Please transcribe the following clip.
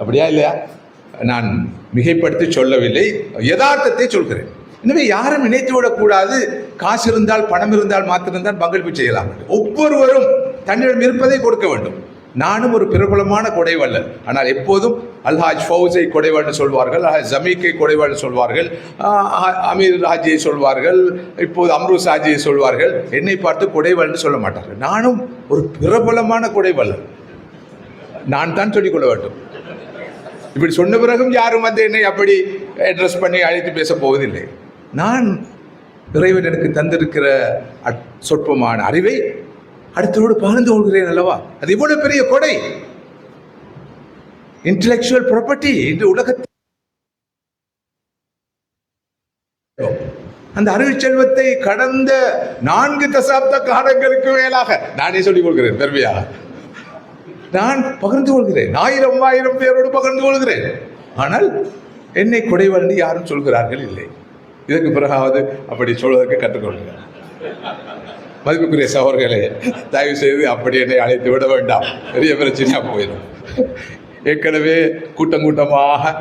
அப்படியா இல்லையா? நான் மிகைப்படுத்தி சொல்லவில்லை. யதார்த்தத்தை சொல்கிறேன். எனவே யாரும் நினைத்து விடக்கூடாது. காசு இருந்தால் பணம் இருந்தால் மாத்திருந்தால் பங்களிப்பு செய்யலாம். ஒவ்வொருவரும் தன்னிடம் இருப்பதை கொடுக்க வேண்டும். நானும் ஒரு பிரபலமான கொடைவள்ளல். ஆனால் எப்போதும் அல்ஹாஜ் ஃபவுசை கொடைவள்ளல் சொல்வார்கள் அல்ஹாஜ் ஜமீக்கை கொடைவள்ளல் சொல்வார்கள் அமீர் ஹாஜியை சொல்வார்கள் இப்போது அம்ருஸ் ஹாஜியை சொல்வார்கள். என்னை பார்த்து கொடைவள்ளல் சொல்ல மாட்டார்கள். நானும் ஒரு பிரபலமான கொடைவள்ளல். நான் தான் சொல்லிக்கொள்ள வேண்டும். இப்படி சொன்ன பிறகும் யாரும் வந்து என்னை அப்படி அட்ரஸ் பண்ணி அழைத்து பேச போவதில்லை. நான் இறைவன் எனக்கு தந்திருக்கிற சொற்பமான அறிவை அடுத்தவரோடு பகிர்ந்து கொள்கிறேன் அல்லவா? அது இவ்வளவு பெரிய கொடை. இன்டலெக்சுவல் ப்ராப்பர்ட்டி இன்று உலகத்தில் அந்த அறிவு செல்வத்தை கடந்த நான்கு தசாப்த காலங்களுக்கு மேலாக நானே சொல்லிக் கொள்கிறேன் பெருமையாக. நான் பகிர்ந்து கொள்கிறேன். ஆயிரம் ஆயிரம் பேரோடு பகிர்ந்து கொள்கிறேன். ஆனால் என்னை குடைவண்டு யாரும் சொல்கிறார்கள் இல்லை. இதற்கு பிறகாவது அப்படி சொல்வதற்கு கற்றுக்கொள்கிறார் மதிப்புக்குரிய சகோதரர்களே தயவு செய்து அப்படி என்னை அழைத்து விட வேண்டாம். பெரிய பிரச்சனையா போயிடும். ஏற்கனவே கூட்டம் கூட்டமாக